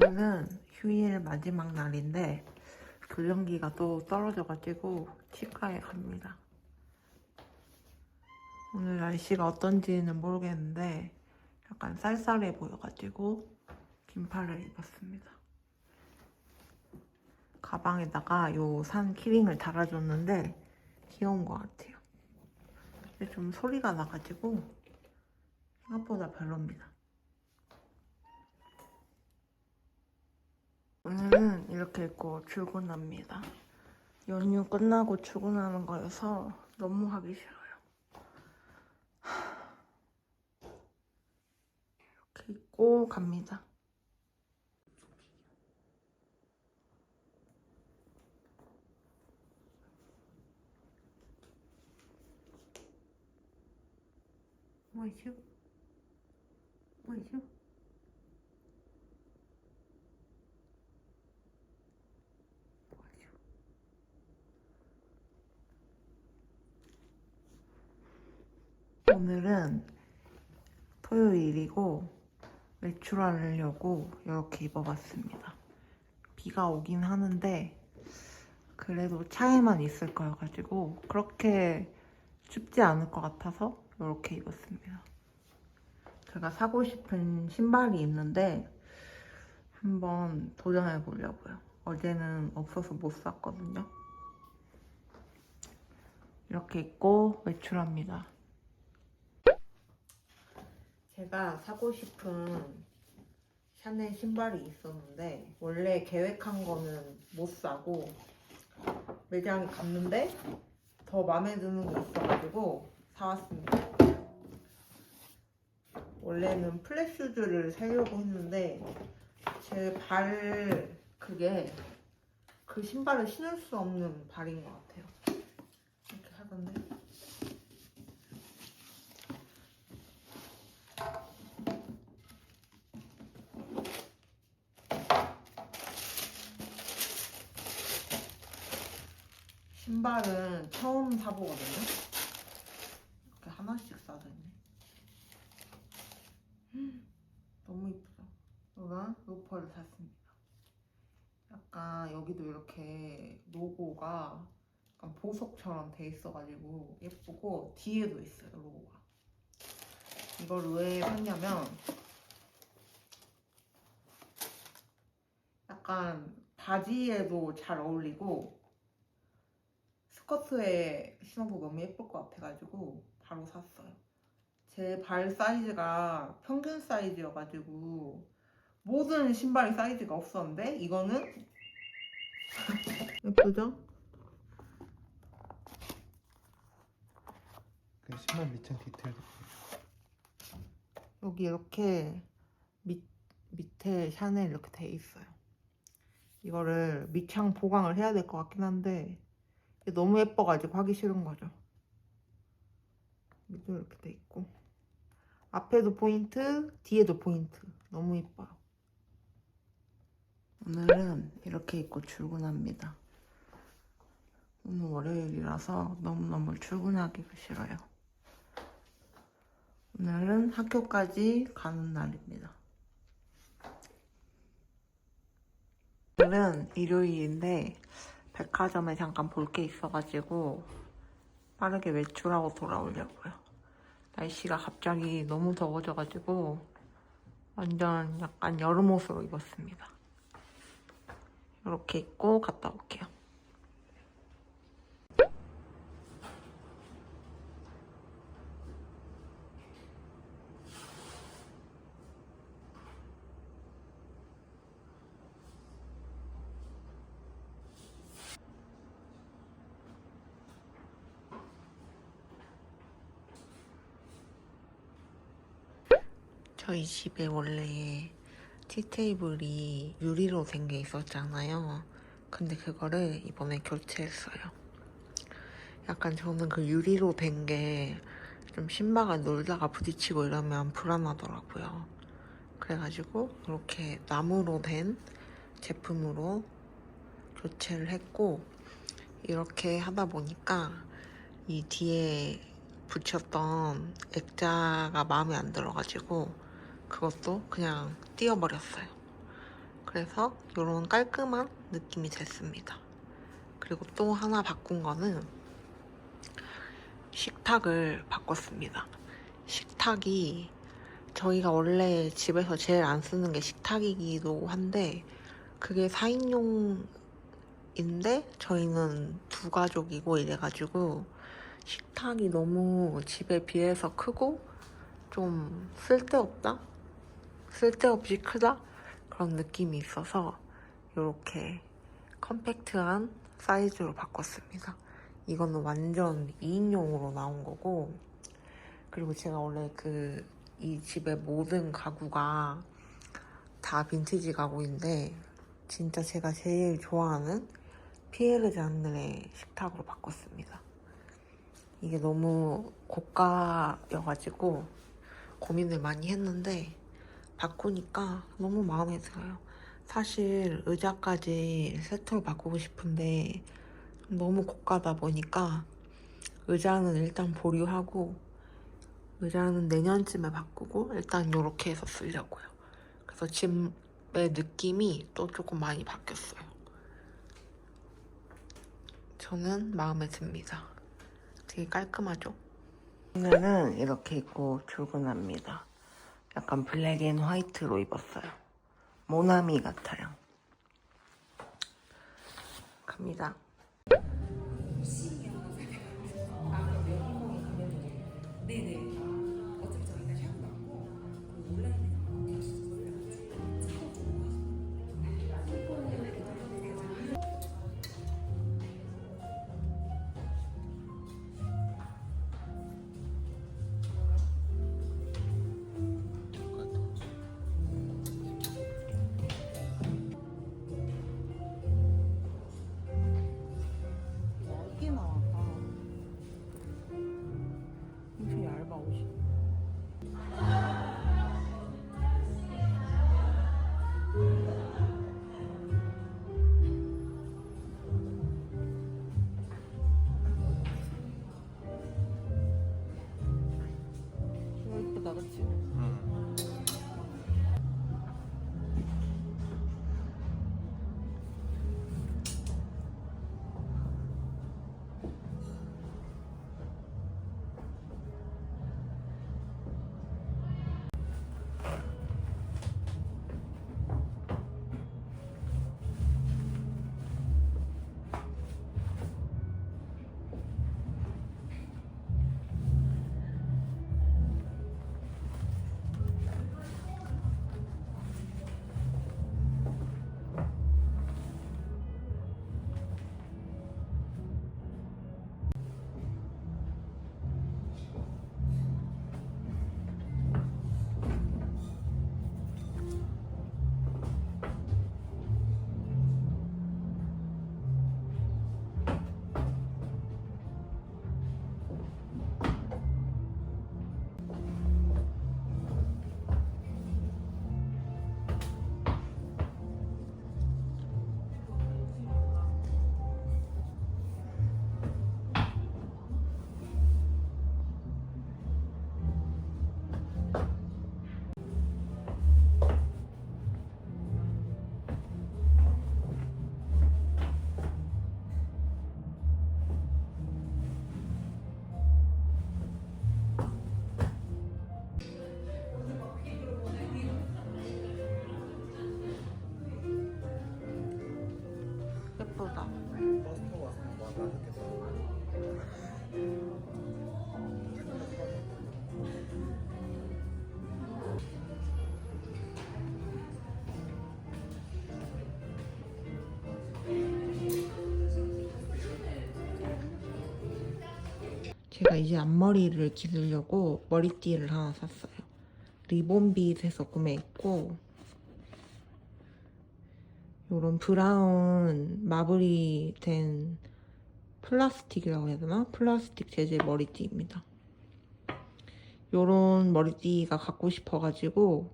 오늘은 휴일 마지막 날인데 교정기가 또 떨어져가지고 치과에 갑니다. 오늘 날씨가 어떤지는 모르겠는데 약간 쌀쌀해 보여가지고 긴팔을 입었습니다. 가방에다가 요 산 키링을 달아줬는데 귀여운 것 같아요. 근데 좀 소리가 나가지고 생각보다 별로입니다. 오늘은 이렇게 입고 출근합니다. 연휴 끝나고 출근하는 거여서 너무 하기 싫어요. 하. 이렇게 입고 갑니다. 뭐이죠? 뭐이죠? 오늘은 토요일이고 외출하려고 이렇게 입어봤습니다. 비가 오긴 하는데 그래도 차에만 있을 거여가지고 그렇게 춥지 않을 것 같아서 이렇게 입었습니다. 제가 사고 싶은 신발이 있는데 한번 도전해 보려고요. 어제는 없어서 못 샀거든요. 이렇게 입고 외출합니다. 제가 사고 싶은 샤넬 신발이 있었는데 원래 계획한 거는 못 사고 매장에 갔는데 더 마음에 드는 게 있어가지고 사왔습니다. 원래는 플랫슈즈를 사려고 했는데 제 발 그게 그 신발을 신을 수 없는 발인 것 같아요. 이렇게 하던데. 신발은 처음 사보거든요. 이렇게 하나씩 싸져 있네. 음, 너무 이쁘죠? 이거랑 로퍼를 샀습니다. 약간 여기도 이렇게 로고가 약간 보석처럼 돼 있어가지고 예쁘고 뒤에도 있어요 로고가. 이걸 왜 샀냐면 약간 바지에도 잘 어울리고 스커트에 신어도 너무 예쁠 것 같아가지고 바로 샀어요. 제 발 사이즈가 평균 사이즈여가지고 모든 신발이 사이즈가 없었는데 이거는 예쁘죠? 그 신발 밑창 디테일도 여기 이렇게 밑, 밑에 샤넬 이렇게 돼 있어요. 이거를 밑창 보강을 해야 될 것 같긴 한데 너무 예뻐가지고 하기 싫은 거죠. 여기도 이렇게 돼 있고 앞에도 포인트, 뒤에도 포인트 너무 예뻐요. 오늘은 이렇게 입고 출근합니다. 오늘 월요일이라서 너무너무 출근하기가 싫어요. 오늘은 학교까지 가는 날입니다. 오늘은 일요일인데 백화점에 잠깐 볼 게 있어가지고 빠르게 외출하고 돌아오려고요. 날씨가 갑자기 너무 더워져가지고 완전 약간 여름 옷으로 입었습니다. 이렇게 입고 갔다 올게요. 저희 집에 원래 티테이블이 유리로 된 게 있었잖아요. 근데 그거를 이번에 교체했어요. 약간 저는 그 유리로 된 게 좀 신발과 놀다가 부딪히고 이러면 불안하더라고요. 그래가지고 이렇게 나무로 된 제품으로 교체를 했고 이렇게 하다 보니까 이 뒤에 붙였던 액자가 마음에 안 들어가지고 그것도 그냥 띄워버렸어요. 그래서 이런 깔끔한 느낌이 됐습니다. 그리고 또 하나 바꾼 거는 식탁을 바꿨습니다. 식탁이 저희가 원래 집에서 제일 안 쓰는 게 식탁이기도 한데 그게 4인용인데 저희는 두 가족이고 이래가지고 식탁이 너무 집에 비해서 크고 좀 쓸데없다? 쓸데없이 크다? 그런 느낌이 있어서 이렇게 컴팩트한 사이즈로 바꿨습니다. 이거는 완전 2인용으로 나온 거고 그리고 제가 원래 그 이 집의 모든 가구가 다 빈티지 가구인데 진짜 제가 제일 좋아하는 피에르 잔느의 식탁으로 바꿨습니다. 이게 너무 고가여가지고 고민을 많이 했는데 바꾸니까 너무 마음에 들어요. 사실 의자까지 세트로 바꾸고 싶은데 너무 고가다 보니까 의자는 일단 보류하고 의자는 내년쯤에 바꾸고 일단 이렇게 해서 쓰려고요. 그래서 집의 느낌이 또 조금 많이 바뀌었어요. 저는 마음에 듭니다. 되게 깔끔하죠? 오늘은 이렇게 입고 출근합니다. 약간 블랙 앤 화이트로 입었어요. 모나미 같아요. 갑니다. 제가 이제 앞머리를 기르려고 머리띠를 하나 샀어요. 리본빗에서 구매했고 요런 브라운 마블이 된 플라스틱이라고 해야 되나? 플라스틱 재질 머리띠입니다. 요런 머리띠가 갖고 싶어가지고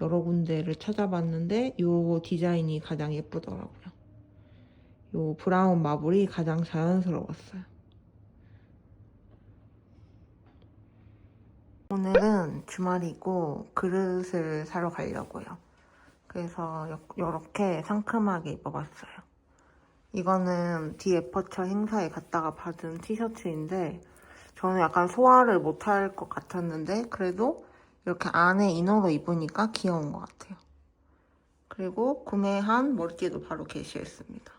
여러 군데를 찾아봤는데 요 디자인이 가장 예쁘더라고요. 요 브라운 마블이 가장 자연스러웠어요. 오늘은 주말이고 그릇을 사러 가려고요. 그래서 이렇게 상큼하게 입어봤어요. 이거는 디에퍼처 행사에 갔다가 받은 티셔츠인데 저는 약간 소화를 못할 것 같았는데 그래도 이렇게 안에 이너로 입으니까 귀여운 것 같아요. 그리고 구매한 머리띠도 바로 게시했습니다.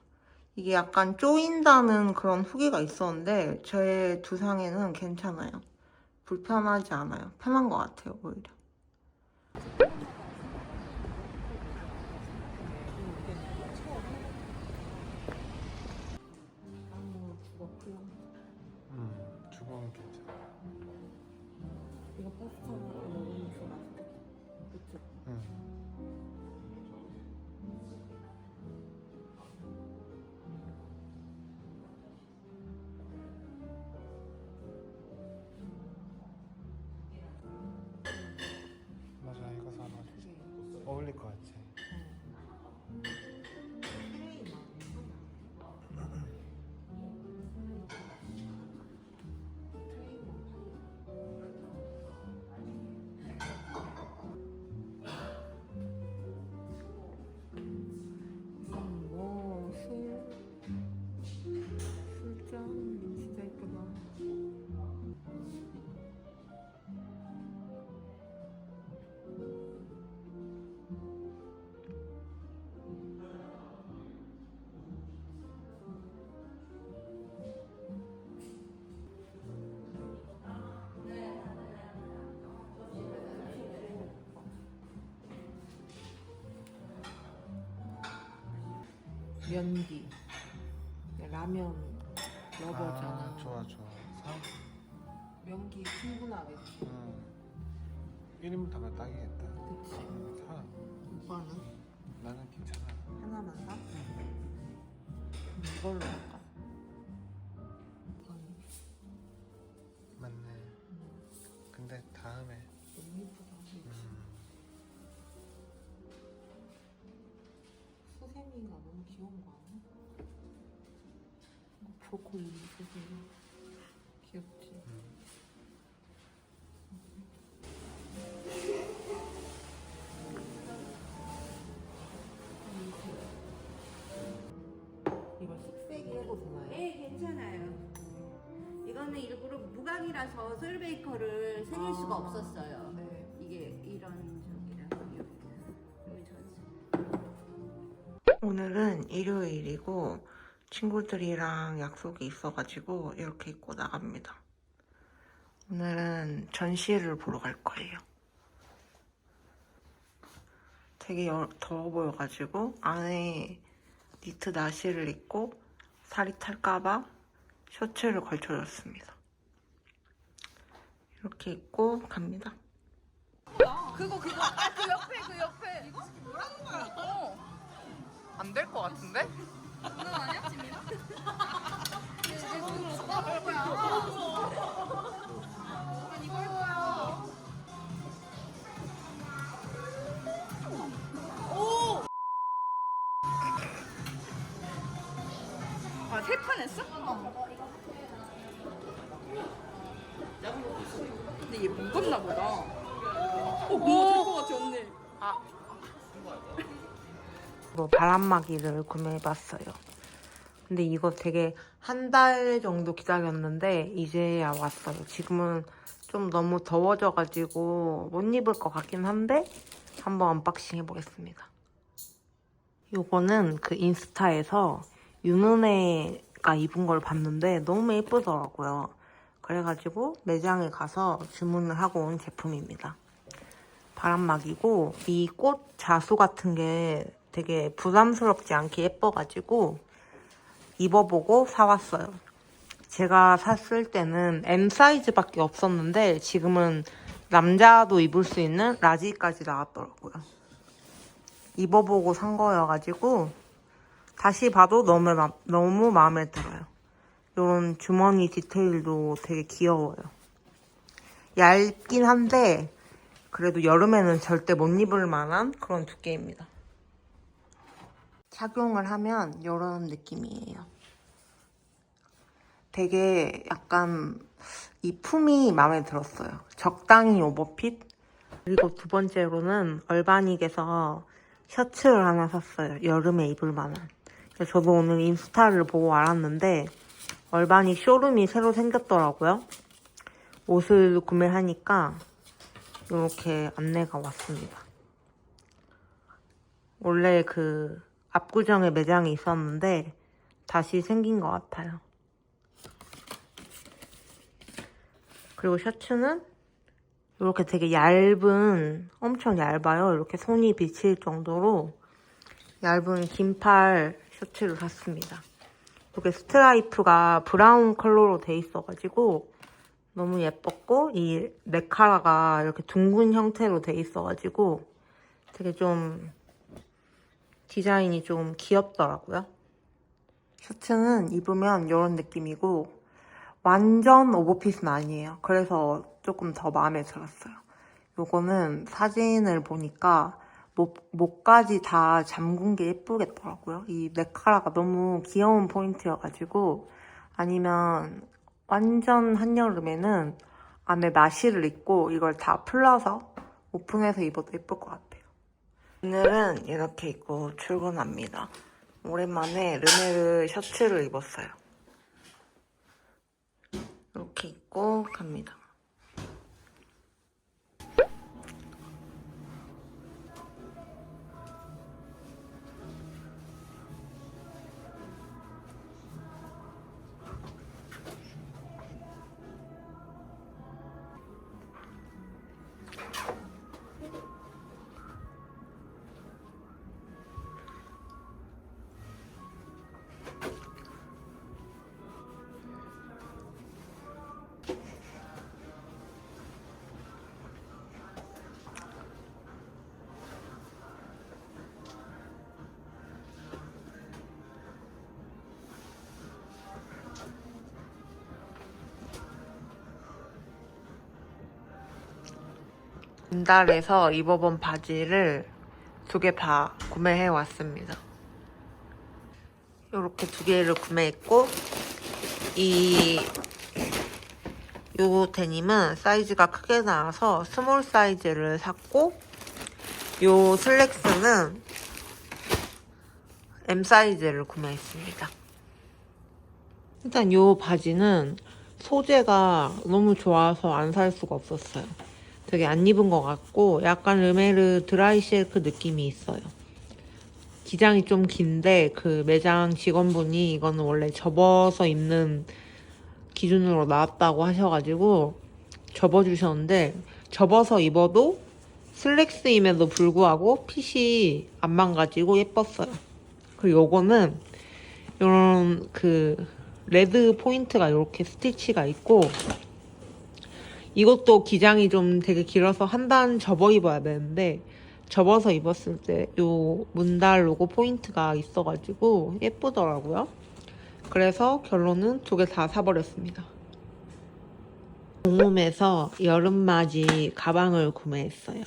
이게 약간 쪼인다는 그런 후기가 있었는데 제 두상에는 괜찮아요. 불편하지 않아요. 편한 것 같아요, 오히려. 면기. 라면 러버잖아. 아, 좋아, 좋아. 사? 면기 충분하겠지. 응. 1인분 담아 딱이겠다. 그치. 응, 사. 오빠는 나는 괜찮아. 하나만 사? 음, 이걸로 할까? 귀여운 거 아니야? 이거 브로콜리 수세미. 귀엽지? 이거 식세기 해도 되나요? 네, 괜찮아요. 이거는 일부러 무광이라서 솔베이커를 새길 수가 없었어요. 오늘은 일요일이고 친구들이랑 약속이 있어가지고 이렇게 입고 나갑니다. 오늘은 전시회를 보러 갈 거예요. 되게 여- 더워 보여가지고 안에 니트 나시를 입고 살이 탈까봐 셔츠를 걸쳐줬습니다. 이렇게 입고 갑니다. 그거 그거 아 그 옆에 그 옆에 이거. 안 될 것 같은데? 장난 아니야 거야. 오. 아세 판 했어? 어. 근데 얘 무겁나 보다. 어, 뭔가 될것 같아 언니. 뭐 바람막이를 구매해봤어요. 근데 이거 되게 한 달 정도 기다렸는데 이제야 왔어요. 지금은 좀 너무 더워져가지고 못 입을 것 같긴 한데 한번 언박싱 해보겠습니다. 요거는 그 인스타에서 윤은혜가 입은 걸 봤는데 너무 예쁘더라고요. 그래가지고 매장에 가서 주문을 하고 온 제품입니다. 바람막이고 이 꽃 자수 같은 게 되게 부담스럽지 않게 예뻐가지고 입어보고 사왔어요. 제가 샀을 때는 M 사이즈밖에 없었는데 지금은 남자도 입을 수 있는 라지까지 나왔더라고요. 입어보고 산 거여가지고 다시 봐도 너무 마- 너무 마음에 들어요. 이런 주머니 디테일도 되게 귀여워요. 얇긴 한데 그래도 여름에는 절대 못 입을 만한 그런 두께입니다. 착용을 하면 이런 느낌이에요. 되게 약간 이 품이 마음에 들었어요. 적당히 오버핏. 그리고 두 번째로는 얼바닉에서 셔츠를 하나 샀어요. 여름에 입을 만한. 저도 오늘 인스타를 보고 알았는데 얼바닉 쇼룸이 새로 생겼더라고요. 옷을 구매하니까 이렇게 안내가 왔습니다. 원래 그 압구정에 매장이 있었는데 다시 생긴 것 같아요. 그리고 셔츠는 이렇게 되게 얇은, 엄청 얇아요. 이렇게 손이 비칠 정도로 얇은 긴팔 셔츠를 샀습니다. 이렇게 스트라이프가 브라운 컬러로 돼 있어가지고 너무 예뻤고 이 네카라가 이렇게 둥근 형태로 돼 있어가지고 되게 좀 디자인이 좀 귀엽더라고요. 셔츠는 입으면 이런 느낌이고 완전 오버핏은 아니에요. 그래서 조금 더 마음에 들었어요. 요거는 사진을 보니까 목, 목까지 다 잠근 게 예쁘겠더라고요. 이 네카라가 너무 귀여운 포인트여가지고 아니면 완전 한여름에는 안에 나시를 입고 이걸 다 풀러서 오픈해서 입어도 예쁠 것 같아요. 오늘은 이렇게 입고 출근합니다. 오랜만에 르메르 셔츠를 입었어요. 이렇게 입고 갑니다. 인달에서 입어본 바지를 두 개 다 구매해 왔습니다. 이렇게 두 개를 구매했고 이 요 데님은 사이즈가 크게 나와서 스몰 사이즈를 샀고 요 슬랙스는 M 사이즈를 구매했습니다. 일단 요 바지는 소재가 너무 좋아서 안 살 수가 없었어요. 되게 안 입은 것 같고 약간 르메르 드라이 실크 느낌이 있어요. 기장이 좀 긴데 그 매장 직원분이 이거는 원래 접어서 입는 기준으로 나왔다고 하셔가지고 접어주셨는데 접어서 입어도 슬랙스임에도 불구하고 핏이 안 망가지고 예뻤어요. 그리고 요거는 이런 그 레드 포인트가 이렇게 스티치가 있고 이것도 기장이 좀 되게 길어서 한 단 접어 입어야 되는데 접어서 입었을 때 요 문달 로고 포인트가 있어가지고 예쁘더라고요. 그래서 결론은 두 개 다 사버렸습니다. 공홈에서 여름맞이 가방을 구매했어요.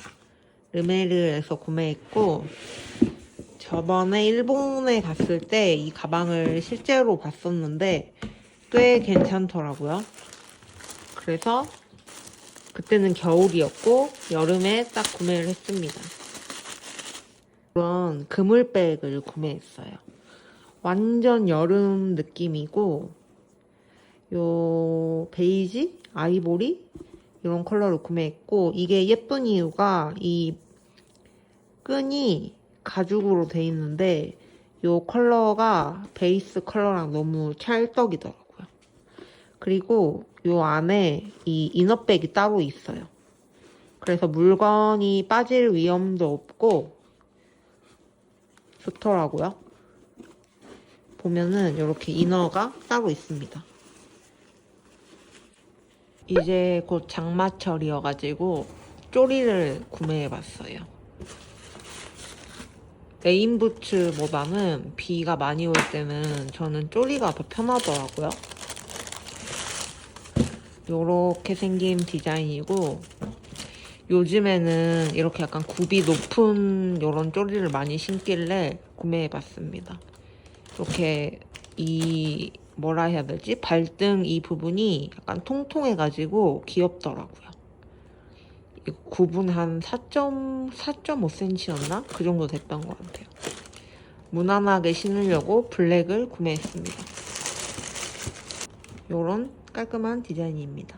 르메르에서 구매했고 저번에 일본에 갔을 때 이 가방을 실제로 봤었는데 꽤 괜찮더라고요. 그래서 그때는 겨울이었고 여름에 딱 구매를 했습니다. 이런 그물백을 구매했어요. 완전 여름 느낌이고 요 베이지, 아이보리 이런 컬러를 구매했고 이게 예쁜 이유가 이 끈이 가죽으로 돼 있는데 요 컬러가 베이스 컬러랑 너무 찰떡이더라고요. 그리고 요 안에 이 이너백이 따로 있어요. 그래서 물건이 빠질 위험도 없고 좋더라고요. 보면은 이렇게 이너가 따로 있습니다. 이제 곧 장마철이어가지고 쪼리를 구매해봤어요. 레인부츠보다는 비가 많이 올 때는 저는 쪼리가 더 편하더라고요. 요렇게 생긴 디자인이고 요즘에는 이렇게 약간 굽이 높은 요런 쪼리를 많이 신길래 구매해봤습니다. 이렇게 이 뭐라 해야 되지? 발등 이 부분이 약간 통통해가지고 귀엽더라고요. 굽은 한 4.4.5cm였나? 그 정도 됐던 것 같아요. 무난하게 신으려고 블랙을 구매했습니다. 요런 깔끔한 디자인입니다.